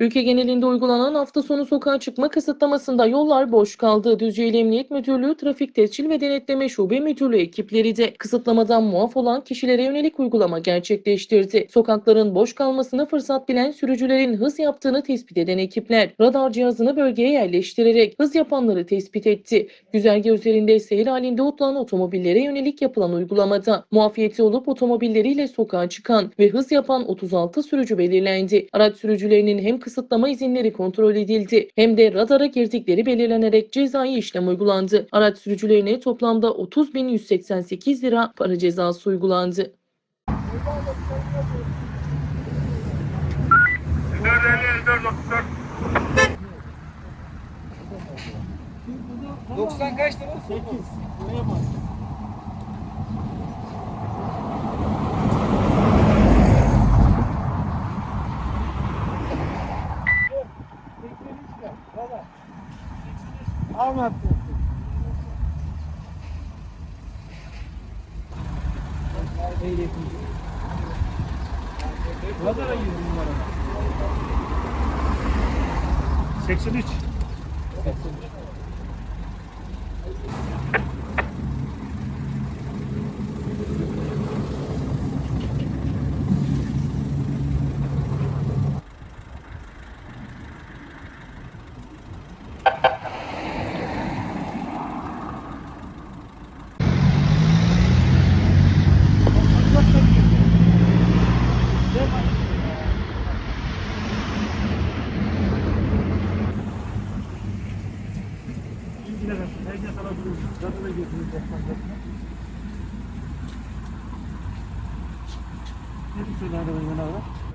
Ülke genelinde uygulanan hafta sonu sokağa çıkma kısıtlamasında yollar boş kaldı. Düzce'li Emniyet Müdürlüğü Trafik Tescil ve Denetleme Şube Müdürlüğü ekipleri de kısıtlamadan muaf olan kişilere yönelik uygulama gerçekleştirdi. Sokakların boş kalmasını fırsat bilen sürücülerin hız yaptığını tespit eden ekipler radar cihazını bölgeye yerleştirerek hız yapanları tespit etti. Güzergah üzerinde seyir halinde otlanan otomobillere yönelik yapılan uygulamada muafiyeti olup otomobilleriyle sokağa çıkan ve hız yapan 36 sürücü belirlendi. Araç sürücülerinin hem kısıtlama izinleri kontrol edildi hem de radara girdikleri belirlenerek cezai işlem uygulandı. Araç sürücülerine toplamda 30.188 lira para cezası uygulandı. 90 kaç lira? 8. Ahmet. Radara girdi numara. 83. 83.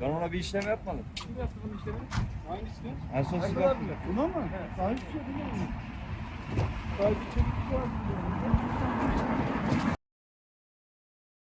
Ben ona bir işlem yapmadım. Kim yaptı bunun işlemini? Hangisini? En son mı? Buna mı? Sahip bir şey değil mi? Sahip bir şey?